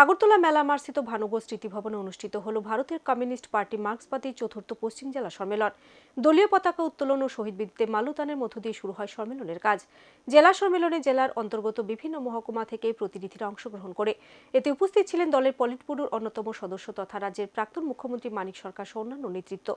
আগরতলা মেলা মার্সিত ভানুগো অনুষ্ঠিত হল ভারতের কমিউনিস্ট পার্টি মার্ক্সবাদী চতুর্থ পশ্চিম জেলা সম্মেলন। দলীয় পতাকা উত্তোলন ও শহীদ বিদ্যে মাল্যদানের মধ্য দিয়ে শুরু হয় সম্মেলনের কাজ। জেলা সম্মেলনে জেলার অন্তর্গত বিভিন্ন মহকুমা থেকে প্রতিনিধিরা অংশগ্রহণ করে। এতে উপস্থিত ছিলেন দলের পলিট ব্যুরোর অন্যতম সদস্য তথা রাজ্যের প্রাক্তন মুখ্যমন্ত্রী মানিক সরকার সহ অন্যান্য নেতৃত্ব।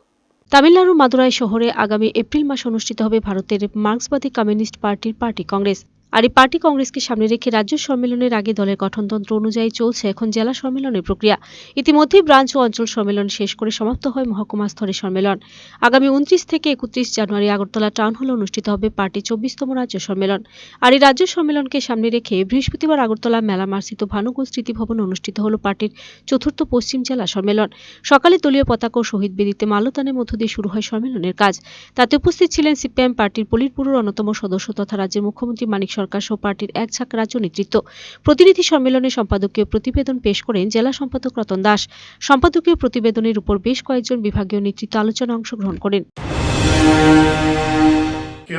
তামিলনাড়ুর মাদুরাই শহরে আগামী এপ্রিল মাসে অনুষ্ঠিত হবে ভারতের মার্ক্সবাদী কমিউনিস্ট পার্টির পার্টি কংগ্রেস। আর এই পার্টি কংগ্রেসকে সামনে রেখে রাজ্য সম্মেলনের আগে দলের গঠনতন্ত্র অনুযায়ী চলছে এখন জেলা সম্মেলনের প্রক্রিয়া। ইতিমধ্যেই ব্রাঞ্চ ও অঞ্চল সম্মেলন শেষ করে সমাপ্ত হয় মহকুমা স্তরের সম্মেলন। আগামী উনত্রিশ থেকে একত্রিশ জানুয়ারি আগরতলা টাউন হলে অনুষ্ঠিত হবে পার্টি চব্বিশতম রাজ্য সম্মেলন। আর এই রাজ্য সম্মেলনকে সামনে রেখে বৃহস্পতিবার আগরতলা মেলা মার্সিত ভানুগোল স্মৃতিভবনে অনুষ্ঠিত হল পার্টির চতুর্থ পশ্চিম জেলা সম্মেলন। সকালে দলীয় পতাকা ও শহীদ বেদিতে মাল্যদানের মধ্য দিয়ে শুরু হয় সম্মেলনের কাজ। তাতে উপস্থিত ছিলেন সিপিএম পার্টির পলিট ব্যুরোর অন্যতম সদস্য তথা রাজ্যের মুখ্যমন্ত্রী মানিক সরকার সহ পার্টির এক ঝাঁক রাজ্য নেতৃত্ব। প্রতিনিধি সম্মেলনে সম্পাদকীয় প্রতিবেদন পেশ করেন জেলা সম্পাদক রতন দাস। সম্পাদকীয় প্রতিবেদনের উপর বেশ কয়েকজন বিভাগীয় নেতৃত্ব আলোচনা অংশগ্রহণ করেন।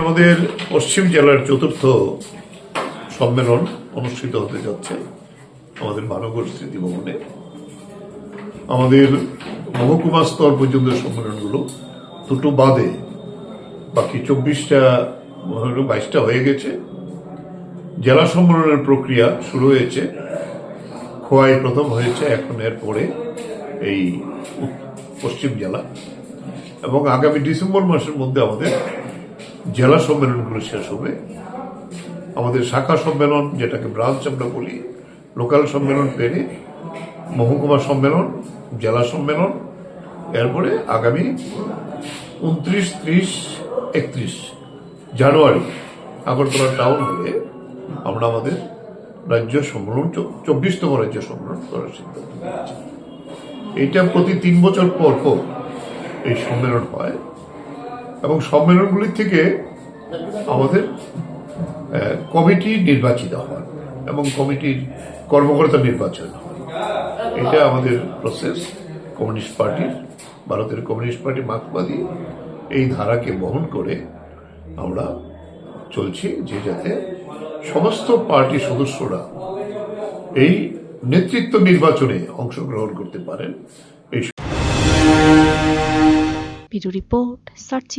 আমাদের পশ্চিম জেলার চতুর্থ সম্মেলন অনুষ্ঠিত হতে যাচ্ছে আমাদের মানবগর স্মৃতি ভবনে। আমাদের মহকুমা স্তর পর্যন্ত সম্মেলনগুলো দুটো বাদে বাকি চব্বিশটা বাইশটা হয়ে গেছে। জেলা সম্মেলনের প্রক্রিয়া শুরু হয়েছে। খোয়াই প্রথম হয়েছে, এখন এর পরে এই পশ্চিম জেলা। এবং আগামী ডিসেম্বর মাসের মধ্যে আমাদের জেলা সম্মেলনগুলো শেষ হবে। আমাদের শাখা সম্মেলন, যেটাকে ব্রাঞ্চ আমরা বলি, লোকাল সম্মেলন, পেরে মহকুমা সম্মেলন, জেলা সম্মেলন, এরপরে আগামী উনত্রিশ, ত্রিশ, একত্রিশ জানুয়ারি আগরতলা টাউন হলে আমরা আমাদের রাজ্য সম্মেলন চব্বিশতম রাজ্য সম্মেলন করার সিদ্ধান্ত নিয়েছি। এইটা প্রতি তিন বছর পর পর এই সম্মেলন হয় এবং সম্মেলনগুলির থেকে আমাদের কমিটি নির্বাচিত হয় এবং কমিটির কর্মকর্তা নির্বাচন হয়। এটা আমাদের প্রসেস কমিউনিস্ট পার্টির ভারতের কমিউনিস্ট পার্টি মার্ক্সবাদী এই ধারাকে বহন করে আমরা চলছি, যে যাতে সমস্ত পার্টি সদস্যরা এই নেতৃত্ব নির্বাচনে অংশগ্রহণ করতে পারেন। এই রিপোর্ট সার্চ